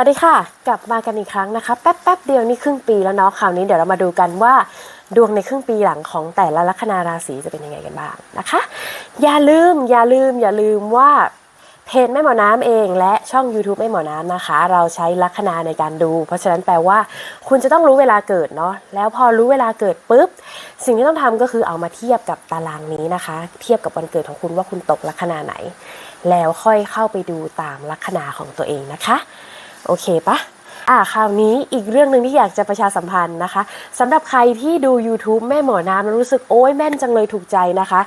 วัสดีค่ะ กลับมากันอีกครั้งนะคะ แป๊บแป๊บเดียวนี่ครึ่งปีแล้วเนาะคราวนี้เดี๋ยวเรามาดูกันว่า ดวงในครึ่งปีหลังของแต่ละลัคนาราศีจะเป็นยังไงกันบ้างนะคะ อย่าลืมอย่าลืมอย่าลืมว่าเพจแม่หมอน้ำเองและช่อง YouTube แม่หมอน้ำนะคะ เราใช้ลัคนาในการดู เพราะฉะนั้นแปลว่าคุณจะต้องรู้เวลาเกิดเนาะแล้วพอรู้เวลาเกิดปุ๊บ สิ่งที่ต้องทำก็คือเอามาเทียบกับตารางนี้นะคะ เทียบกับวันเกิดของคุณว่าคุณตกลัคนาไหน แล้วค่อยเข้าไปดูตามลัคนาของตัวเองนะคะ โอเคปะอ่าคราวนี้อีกเรื่องหนึ่งที่อยากจะประชาสัมพันธ์นะคะสำหรับใครที่ดู YouTube แม่หมอน้ำแล้วรู้สึกโอ้ยแม่นจังเลยถูกใจนะคะ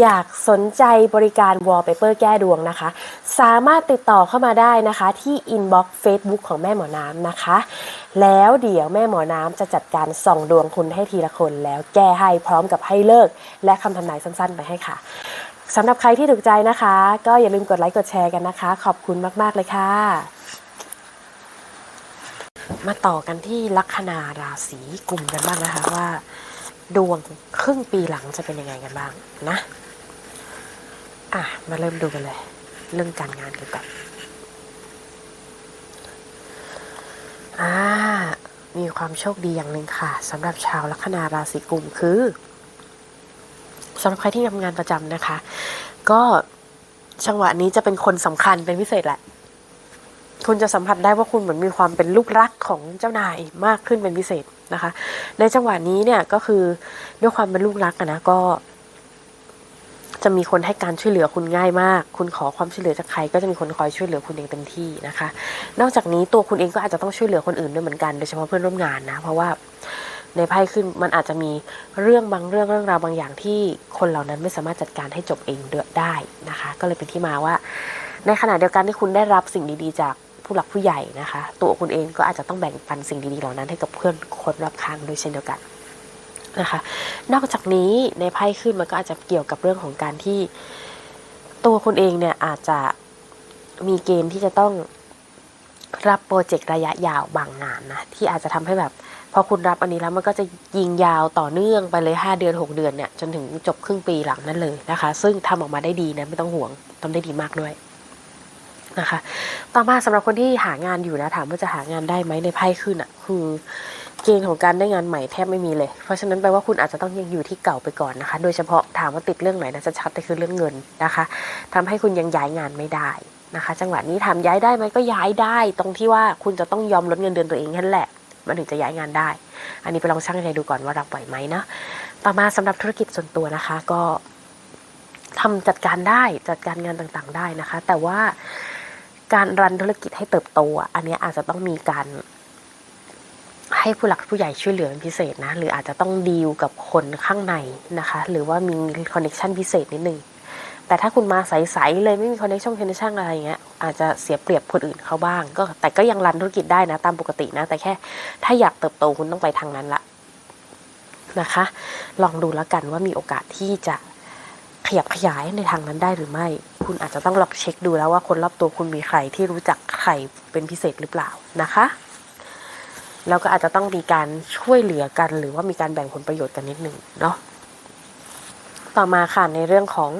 อยากสนใจบริการ Wallpaper แก้ดวงนะคะ สามารถติดต่อเข้ามาได้นะคะที่ Inbox Facebook ของแม่หมอน้ำนะคะ แล้วเดี๋ยวแม่หมอน้ำจะจัดการส่องดวงคุณให้ทีละคน แล้วแก้ให้พร้อมกับให้เลิก และคำทำนายสั้นๆ ไปให้ค่ะสำหรับใครที่ถูกใจนะคะ ก็อย่าลืมกดไลค์กดแชร์กันนะคะ ขอบคุณมากๆเลยค่ะ มาต่อกันที่ลัคนาราศีกลุ่มกันบ้างนะคะว่า ดวงครึ่งปีหลังจะเป็นยังไงกันบ้างนะ อะ มาเริ่มดูกันเลย เรื่องการงานกันก่อนอ่ามีความโชคดีอย่างหนึ่งค่ะสำหรับชาวลัคนาราศีกุมคือสำหรับใครที่ทำงานประจำนะคะ ก็จังหวะนี้จะเป็นคนสำคัญเป็นพิเศษแหละ คุณจะสัมผัสได้ว่าคุณเหมือนมีความเป็นลูกรักของเจ้านายมากขึ้นเป็นพิเศษนะคะ ในจังหวะนี้เนี่ยก็คือด้วยความเป็นลูกรักนะก็จะมีคนให้การช่วยเหลือคุณง่ายมาก คุณขอความช่วยเหลือจากใครก็จะมีคนคอยช่วยเหลือคุณเองเต็มที่นะคะ นอกจากนี้ตัวคุณเองก็อาจจะต้องช่วยเหลือคนอื่นด้วยเหมือนกัน โดยเฉพาะเพื่อนร่วมงานนะ เพราะว่าในไพ่ขึ้นมันอาจจะมีเรื่องบางเรื่องเรื่องราวบางอย่างที่คนเหล่านั้นไม่สามารถจัดการให้จบเองได้นะคะ ก็เลยเป็นที่มาว่า ในขณะเดียวกันที่คุณได้รับสิ่งดีๆ จาก ผู้หลักผู้ใหญ่นะคะ ตัวคุณเองก็อาจจะต้องแบ่งปันสิ่งดีๆเหล่านั้นให้กับเพื่อนคนรอบข้างด้วยเช่นเดียวกันนะคะ นอกจากนี้ในไพ่ขึ้นมันก็อาจจะเกี่ยวกับเรื่องของการที่ ตัวคุณเองเนี่ยอาจจะมีเกณฑ์ที่จะต้องรับโปรเจกต์ระยะยาวบางงานนะที่อาจจะทำให้แบบพอคุณรับอันนี้แล้วมันก็จะยิงยาวต่อเนื่องไปเลย 5 เดือน 6 เดือนเนี่ยจนถึงจบครึ่งปีหลังนั่นเลยนะคะ ซึ่งทำออกมาได้ดีนะไม่ต้องห่วงทำได้ดีมากด้วย นะคะ ต่อมาสำหรับคนที่หางานอยู่นะถามว่าจะหางานได้ไหมในไพ่ขึ้นอะ คือเกณฑ์ของการได้งานใหม่แทบไม่มีเลย เพราะฉะนั้นแปลว่าคุณอาจจะต้องยังอยู่ที่เก่าไปก่อนนะคะ โดยเฉพาะถามว่าติดเรื่องไหนนะจะชัดก็คือเรื่องเงินนะคะทำให้คุณยังย้ายงานไม่ได้นะคะ จังหวะนี้ทำย้ายได้ไหมก็ย้ายได้ ตรงที่ว่าคุณจะต้องยอมลดเงินเดือนตัวเองนั้นแหละมันถึงจะย้ายงานได้ อันนี้ไปลองชั่งใจดูก่อนว่ารับไหวไหมนะ ต่อมาสำหรับธุรกิจส่วนตัวนะคะก็ทำจัดการได้จัดการงานต่างๆได้นะคะ แต่ว่า การรันธุรกิจให้เติบโตอันนี้อาจจะต้องมีการให้ผู้หลักผู้ใหญ่ช่วยเหลือเป็นพิเศษนะ หรืออาจจะต้องดีลกับคนข้างในนะคะ หรือว่ามีคอนเน็ชันพิเศษนิดนึง แต่ถ้าคุณมาใสๆเลยไม่มีคอนเน็ชันคอนเน็ชันอะไรเงี้ยอาจจะเสียเปรียบคนอื่นเขาบ้าง ก็แต่ก็ยังรันธุรกิจได้นะ ตามปกตินะ แต่แค่ถ้าอยากเติบโตคุณต้องไปทางนั้นละนะคะ ลองดูแล้วกันว่ามีโอกาสที่จะ ขยับขยายในทางนั้นได้หรือไม่ คุณอาจจะต้องลองเช็คดูแล้วว่าคนรอบตัวคุณมีใครที่รู้จักใครเป็นพิเศษหรือเปล่านะคะแล้วก็อาจจะต้องมีการช่วยเหลือกัน หรือว่ามีการแบ่งผลประโยชน์กันนิดหนึ่งเนาะต่อมาค่ะในเรื่องของ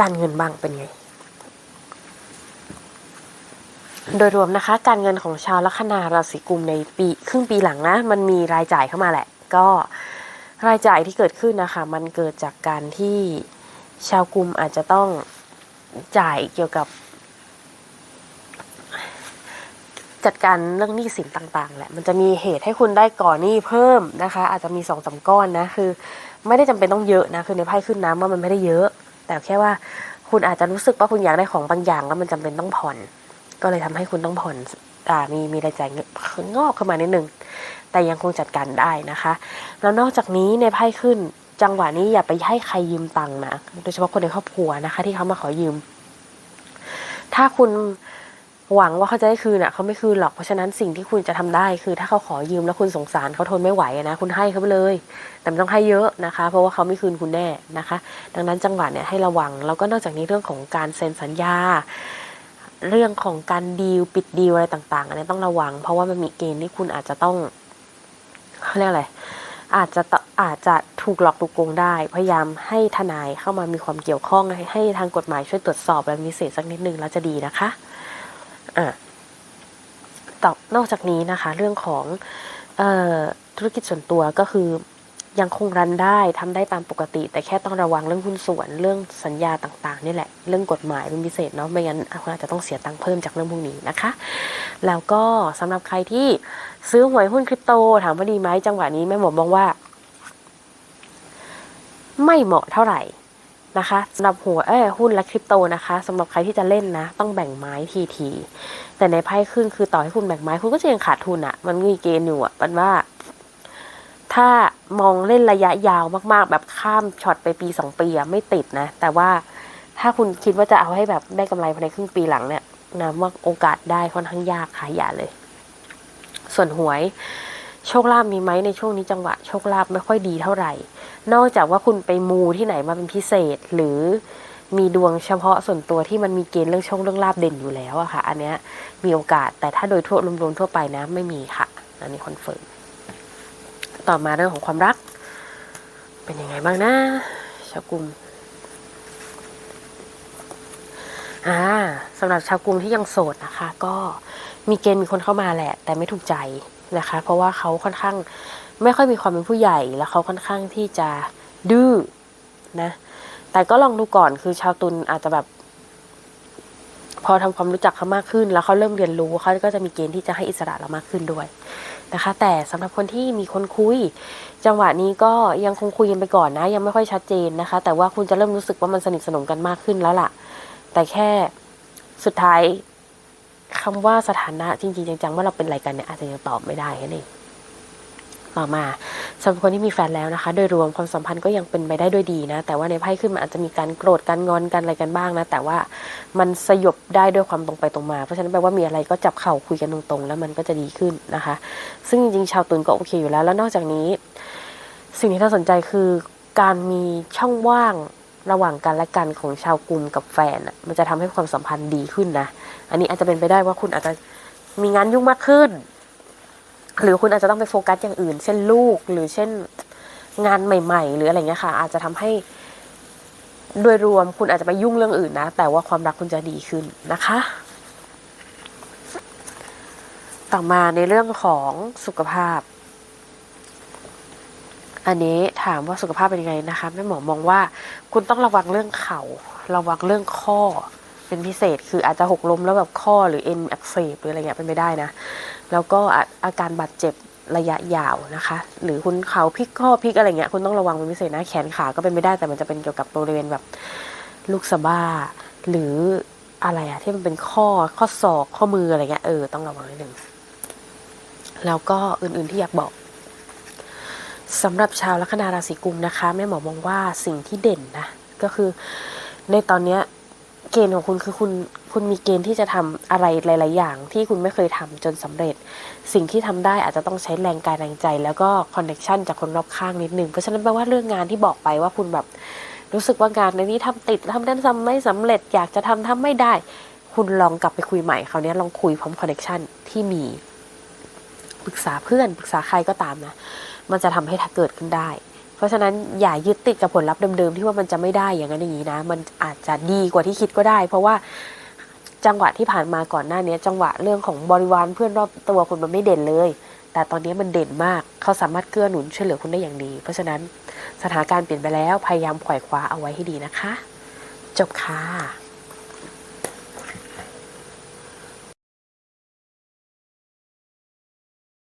การเงินบ้างเป็นไง โดยรวมนะคะ การเงินของชาวลัคนาราศีกุมในปีครึ่งปีหลังนะ มันมีรายจ่ายเข้ามาแหละ ก็ รายจ่ายที่เกิดขึ้นนะคะ มันเกิดจากการที่ชาวกุมอาจจะต้องจ่ายเกี่ยวกับ จัดการเรื่องหนี้สินต่าง ๆ แหละ มันจะมีเหตุให้คุณได้ก่อนหนี้เพิ่มนะคะ อาจจะมีสองสาก้อนนะคือ ไม่ได้จำเป็นต้องเยอะนะคือในไพ่ขึ้นน้ำว่ามันไม่ได้เยอะ แต่แค่ว่าคุณอาจจะรู้สึกว่าคุณอยากได้ของบางอย่างแล้วมันจำเป็นต้องผ่อน ก็เลยทำให้คุณต้องผ่อน มีมีรายจ่ายงอกเข้ามานิดนึง แต่ยังคงจัดการได้นะคะ แล้วนอกจากนี้ในไพ่ขึ้นจังหวะนี้อย่าไปให้ใครยืมตังค์นะ โดยเฉพาะคนในครอบครัวนะคะ ที่เขามาขอยืม ถ้าคุณหวังว่าเขาจะได้คืนอะเขาไม่คืนหรอกเพราะฉะนั้นสิ่งที่คุณจะทำได้คือ ถ้าเขาขอยืมแล้วคุณสงสารเขาทนไม่ไหวนะคุณให้เขาไปเลย แต่ไม่ต้องให้เยอะนะคะ เพราะว่าเขาไม่คืนคุณแน่นะคะ ดังนั้นจังหวะเนี่ยให้ระวังแล้วก็นอกจากนี้เรื่องของการเซ็นสัญญา เรื่องของการดีลปิดดีลอะไรต่างๆอันนี้ต้องระวัง เพราะว่ามันมีเกณฑ์ที่คุณอาจจะต้องเขาเรียกอะไรอาจจะอาจจะถูกหลอกถูกโกงได้ พยายามให้ทนายเข้ามามีความเกี่ยวข้องให้ให้ทางกฎหมายช่วยตรวจสอบและมีเศษสักนิดนึงแล้วจะดีนะคะอะนอกจากนี้นะคะ เรื่องของออธุรกิจส่วนตัวก็คือ ยังคงรันได้ทำได้ตามปกติ แต่แค่ต้องระวังเรื่องหุ้นส่วนเรื่องสัญญาต่างๆนี่แหละ เรื่องกฎหมายเป็นพิเศษเนาะไม่งั้นคุณอาจจะต้องเสียตังค์เพิ่มจากเรื่องพวกนี้นะคะ แล้วก็สำหรับใครที่ซื้อหวยหุ้นคริปโต ถามว่าดีไหมจังหวะนี้แม่หมอมองว่า ไม่เหมาะเท่าไหร่นะคะสำหรับหัวเอ้หุ้นและคริปโตนะคะสำหรับใครที่จะเล่นนะ ต้องแบ่งไม้ทีทีๆแต่ในไพ่ขึ้นคือต่อให้คุณแบ่งไม้คุณก็จะยังขาดทุนอะ่ะ มันมีเกณฑ์อยู่อะ่ะมันว่า ถ้ามองเล่นระยะยาวมากๆ แบบข้ามช็อตไปปีสองปีอะไม่ติดนะ แต่ว่าถ้าคุณคิดว่าจะเอาให้แบบได้กำไรภายในครึ่งปีหลังเนี่ยนะว่าโอกาสได้ค่อนข้างยากค่ะอย่าเลย ส่วนหวย โชคลาภมีไหมในช่วงนี้จังหวะโชคลาภไม่ค่อยดีเท่าไหร่ นอกจากว่าคุณไปมูที่ไหนมาเป็นพิเศษ หรือมีดวงเฉพาะส่วนตัวที่มันมีเกณฑ์เรื่องโชคเรื่องลาบเด่นอยู่แล้วอะค่ะ อันเนี้ยมีโอกาสแต่ถ้าโดยทั่วรวมๆทั่วไปนะ ไม่มีค่ะ อันนี้คอนเฟิร์ม ต่อมาเรื่องของความรัก เป็นยังไงบ้างนะชาวกลุ่มอ่าสำหรับชาวกลุ่มที่ยังโสดนะคะ ก็มีเกณฑ์มีคนเข้ามาแหละ แต่ไม่ถูกใจนะคะ เพราะว่าเขาค่อนข้างไม่ค่อยมีความเป็นผู้ใหญ่แล้วเขาค่อนข้างที่จะดื้อนะ แต่ก็ลองดูก่อนคือชาวตุลอาจจะแบบ พอทำความรู้จักเขามากขึ้น แล้วเขาเริ่มเรียนรู้เขาก็จะมีเกณฑ์ที่จะให้อิสระเรามากขึ้นด้วย นะคะ แต่สำหรับคนที่มีคนคุย จังหวะนี้ก็ยังคงคุยกันไปก่อนนะ ยังไม่ค่อยชัดเจนนะคะ แต่ว่าคุณจะเริ่มรู้สึกว่ามันสนิทสนมกันมากขึ้นแล้วล่ะ แต่แค่สุดท้ายคำว่าสถานะจริงๆจังๆว่าเราเป็นอะไรกันเนี่ยอาจจะยังตอบไม่ได้นั่นี้ ต่อมาสำหรับคนที่มีแฟนแล้วนะคะ โดยรวมความสัมพันธ์ก็ยังเป็นไปได้ด้วยดีนะ แต่ว่าในไพ่ขึ้นมันอาจจะมีการโกรธกันงอนกันอะไรกันบ้างนะ แต่ว่ามันสยบได้ด้วยความตรงไปตรงมา เพราะฉะนั้นแปลว่ามีอะไรก็จับเข่าคุยกันตรงๆ แล้วมันก็จะดีขึ้นนะคะ ซึ่งจริงๆชาวตุลก็โอเคอยู่แล้ว แล้วนอกจากนี้ สิ่งที่น่าสนใจคือการมีช่องว่างระหว่างกันและกันของชาวกลุ่มกับแฟนมันจะทำให้ความสัมพันธ์ดีขึ้นนะ อันนี้อาจจะเป็นไปได้ว่าคุณอาจจะมีงานยุ่งมากขึ้น หรือคุณอาจจะต้องไปโฟกัสอย่างอื่น เช่นลูกหรือเช่นงานใหม่ ๆ หรืออะไรเงี้ยค่ะ อาจจะทำให้โดยรวมคุณอาจจะไปยุ่งเรื่องอื่นนะ แต่ว่าความรักคุณจะดีขึ้นนะคะ ต่อมาในเรื่องของสุขภาพ อันนี้ถามว่าสุขภาพเป็นยังไงนะคะแม่หมอมองว่าคุณต้องระวังเรื่องเขา่าระวังเรื่องข้อ เป็นพิเศษคืออาจจะหกล้มแล้วแบบข้อหรือเอ็นอักเสบหรืออะไรเงี้ยเป็นไม่ได้นะ แล้วก็อาการบาดเจ็บระยะยาวนะคะ หรือคุณเขาพลิกข้อพลิกอะไรเงี้ยคุณต้องระวังเป็นพิเศษนะแขนขาก็เป็นไม่ได้แต่มันจะเป็นเกี่ยวกับบริเวณแบบลูกสะบ้า หรืออะไรอะที่มันเป็นข้อข้อศอกข้อมืออะไรเงี้ยเออต้องระวังนิดนึงแล้วก็อื่นๆที่อยากบอกสำหรับชาวลัคนาราศีกุมนะคะแม่หมอมองว่าสิ่งที่เด่นนะก็คือในตอนเนี้ย เกณฑ์ของคุณคือคุณคุณมีเกณฑ์ที่จะทำอะไรหลาย ๆ อย่าง ที่คุณไม่เคยทำจนสำเร็จ สิ่งที่ทำได้อาจจะต้องใช้แรงกายแรงใจ แล้วก็คอนเนคชันจากคนรอบข้างนิดนึงเพราะฉะนั้นแปลว่าเรื่องงานที่บอกไปว่าคุณแบบรู้สึกว่างานในนี้ทำติดทำได้ทำไม่สำเร็จอยากจะทำทำไม่ได้ คุณลองกลับไปคุยใหม่คราวนี้ลองคุยพร้อมคอนเนคชันที่มีปรึกษาเพื่อนปรึกษาใครก็ตามนะ มันจะทำให้เกิดขึ้นได้ เพราะฉะนั้นอย่ายึดติดกับผลลัพธ์เดิมๆที่ว่ามันจะไม่ได้อย่างนั้นอย่างนี้นะ มันอาจจะดีกว่าที่คิดก็ได้ เพราะว่าจังหวะที่ผ่านมาก่อนหน้านี้จังหวะเรื่องของบริวารเพื่อนรอบตัวคุณมันไม่เด่นเลย แต่ตอนนี้มันเด่นมาก เขาสามารถเกื้อหนุนช่วยเหลือคุณได้อย่างดี เพราะฉะนั้นสถานการณ์เปลี่ยนไปแล้วพยายามขวายคว้าเอาไว้ให้ดีนะคะ จบค่ะ